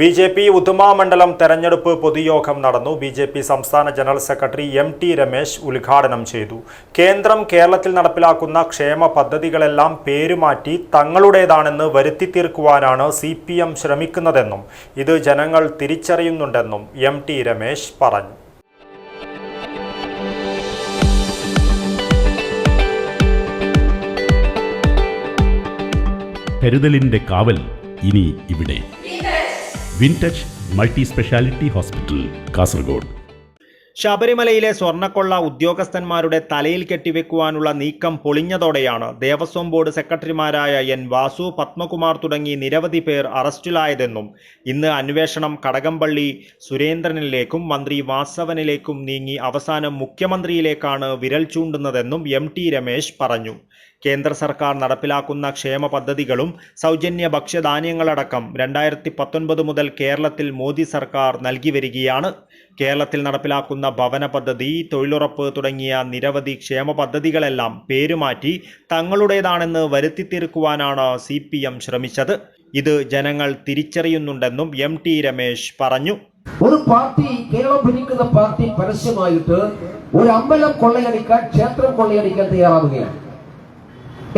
B J P Uduma മണ്ഡലം തെരഞ്ഞെടുപ്പ് പൊതുയോഗം നടന്നു. ബി ജെ പി സംസ്ഥാന general secretary M T Ramesh ഉദ്ഘാടനം ചെയ്തു. കേന്ദ്രം കേരളത്തിൽ നടപ്പിലാക്കുന്ന ക്ഷേമ പദ്ധതികളെല്ലാം പേരുമാറ്റി തങ്ങളുടേതാണെന്ന് വരുത്തി തീർക്കുവാനാണ് സി പി എം ശ്രമിക്കുന്നതെന്നും ഇത് ജനങ്ങൾ തിരിച്ചറിയുന്നുണ്ടെന്നും എം ടി രമേശ് പറഞ്ഞു. കരുതലിന്റെ കാവൽ ഇനി ഇവിടെ. Wintouch multi speciality hospital Kasaragod. ശബരിമലയിലെ സ്വർണക്കൊള്ള ഉദ്യോഗസ്ഥന്മാരുടെ തലയിൽ കെട്ടിവെക്കുവാനുള്ള നീക്കം പൊളിഞ്ഞതോടെയാണ് ദേവസ്വം ബോർഡ് സെക്രട്ടറിമാരായ എൻ വാസു പത്മകുമാർ തുടങ്ങി നിരവധി പേർ അറസ്റ്റിലായതെന്നും ഇന്ന് അന്വേഷണം കടകംപള്ളി സുരേന്ദ്രനിലേക്കും മന്ത്രി വാസവനിലേക്കും നീങ്ങി അവസാനം മുഖ്യമന്ത്രിയിലേക്കാണ് വിരൽ ചൂണ്ടുന്നതെന്നും എം ടി രമേശ് പറഞ്ഞു. കേന്ദ്ര സർക്കാർ നടപ്പിലാക്കുന്ന ക്ഷേമ പദ്ധതികളും സൗജന്യ ഭക്ഷ്യധാന്യങ്ങളടക്കം രണ്ടായിരത്തി പത്തൊൻപത് മുതൽ കേരളത്തിൽ മോദി സർക്കാർ നൽകി വരികയാണ്. കേരളത്തിൽ നടപ്പിലാക്കുന്ന ഭവന പദ്ധതി തൊഴിലുറപ്പ് തുടങ്ങിയ നിരവധി ക്ഷേമ പദ്ധതികളെല്ലാം പേരുമാറ്റി തങ്ങളുടേതാണെന്ന് വരുത്തി തീർക്കുവാനാണ് സി ശ്രമിച്ചത്. ഇത് ജനങ്ങൾ തിരിച്ചറിയുന്നുണ്ടെന്നും എം ടി രമേശ് പറഞ്ഞു. ഒരു പാർട്ടി കേരളം ഭരിക്കുന്ന പാർട്ടി പരസ്യമായിട്ട് ഒരു അമ്പലം കൊള്ളയടിക്കാൻ ക്ഷേത്രം കൊള്ളയടിക്കാൻ തയ്യാറാവുകയാണ്.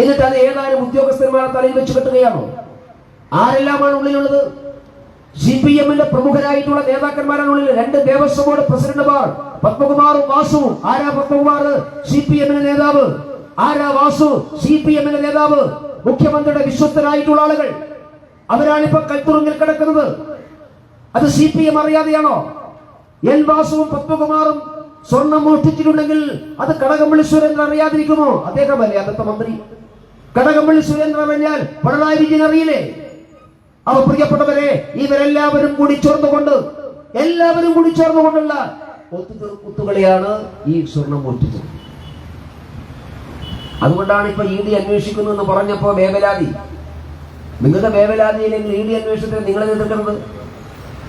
എന്നിട്ട് അത് ഏതാനും ഉദ്യോഗസ്ഥന്മാരെ തലയിൽ വെച്ച് കെട്ടുകയാണോ ആരെല്ലാമാണ് ഉള്ളിലുള്ളത്? സി പി എമ്മിന്റെ പ്രമുഖരായിട്ടുള്ള നേതാക്കന്മാരാണ് ഉള്ളിൽ. രണ്ട് ദേവസ്വം ബോർഡ് പ്രസിഡന്റുമാർ പത്മകുമാറും വാസുവും. ആരാ പത്മകുമാർ? സി പി എമ്മിന്റെ നേതാവ്. ആരാ വാസു? സി പി എമ്മിന്റെ നേതാവ്. മുഖ്യമന്ത്രിയുടെ വിശ്വസ്തരായിട്ടുള്ള ആളുകൾ. അവരാണ് ഇപ്പൊ കൽത്തുറങ്ങിൽ കിടക്കുന്നത്. അത് സി പി എം അറിയാതെയാണോ? എൽ വാസുവും പത്മകുമാറും സ്വർണം മോഷ്ടിച്ചിട്ടുണ്ടെങ്കിൽ അത് കടകംപള്ളി സുരേന്ദ്രൻ അറിയാതിരിക്കുമോ? അദ്ദേഹമല്ലേ അന്നത്തെ മന്ത്രി. കടകംപള്ളി സുരേന്ദ്രൻ പറഞ്ഞാൽ പിണറായി വിജയൻ അറിയില്ലേ? അവ പ്രിയപ്പെട്ടവരെ ഇവരെല്ലാവരും കൂടി ചേർന്നുകൊണ്ട് എല്ലാവരും കൂടി ചേർന്നുകൊണ്ടുള്ള ഒത്തുതീർക്കുത്തുകളെയാണ് ഈ സ്വർണം മോഷ്ടിച്ചത് അതുകൊണ്ടാണ് ഇപ്പൊ ഇ ഡി അന്വേഷിക്കുന്നു എന്ന് പറഞ്ഞപ്പോ വേവലാതി. നിങ്ങളുടെ വേവലാതിയില്ലെങ്കിൽ ഇ ഡി അന്വേഷണത്തിന് നിങ്ങളെ എതിർക്കുന്നത്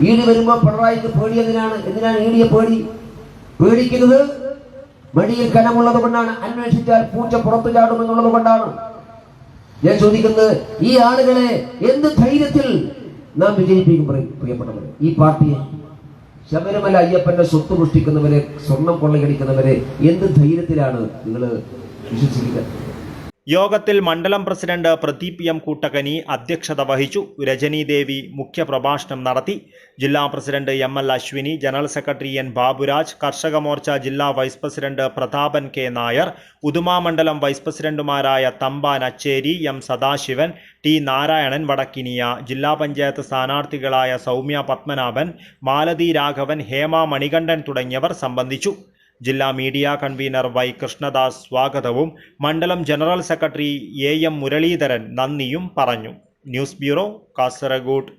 ഇ ഡി വരുമ്പോ പിണറായിക്ക് പേടി എന്തിനാണ്? എന്തിനാണ് ഇ ഡിയെ പേടി? പേടിക്കുന്നത് മടിയിൽ കനമുള്ളത് കൊണ്ടാണ്. അന്വേഷിച്ചാൽ പൂച്ച പുറത്തു ചാടുമെന്നുള്ളത് കൊണ്ടാണ്. ഞാൻ ചോദിക്കുന്നത് ഈ ആളുകളെ എന്ത് ധൈര്യത്തിൽ നാം വിജയിപ്പിക്കും പ്രിയ- പ്രിയപ്പെട്ടവരെ? ഈ പാർട്ടിയെ. ശബരിമല അയ്യപ്പന്റെ സ്വത്ത് പുഷ്ടിക്കുന്നവരെ സ്വർണം കൊള്ളയടിക്കുന്നവരെ എന്ത് ധൈര്യത്തിലാണ് നിങ്ങൾ വിശ്വസിക്കുക? യോഗത്തിൽ മണ്ഡലം പ്രസിഡന്റ് പ്രദീപ് എം കൂട്ടക്കനി അധ്യക്ഷത വഹിച്ചു. രജനി ദേവി മുഖ്യപ്രഭാഷണം നടത്തി. ജില്ലാ president M L Ashwini general secretary N Baburaj Karshaka Morcha ജില്ലാ vice president Prathapan K Nair ഉദുമാമണ്ഡലം vice പ്രസിഡന്റുമാരായ തമ്പാൻ അച്ചേരി എം സദാശിവൻ ടി നാരായണൻ വടക്കിനിയ ജില്ലാ പഞ്ചായത്ത് സ്ഥാനാർത്ഥികളായ സൗമ്യ പത്മനാഭൻ മാലതി രാഘവൻ ഹേമ മണികണ്ഠൻ തുടങ്ങിയവർ സംബന്ധിച്ചു. ജില്ലാ മീഡിയ കൺവീനർ വൈ കൃഷ്ണദാസ് സ്വാഗതവും. മണ്ഡലം general secretary A M Muraleedharan നന്ദിയും പറഞ്ഞു. News bureau Kasaragod.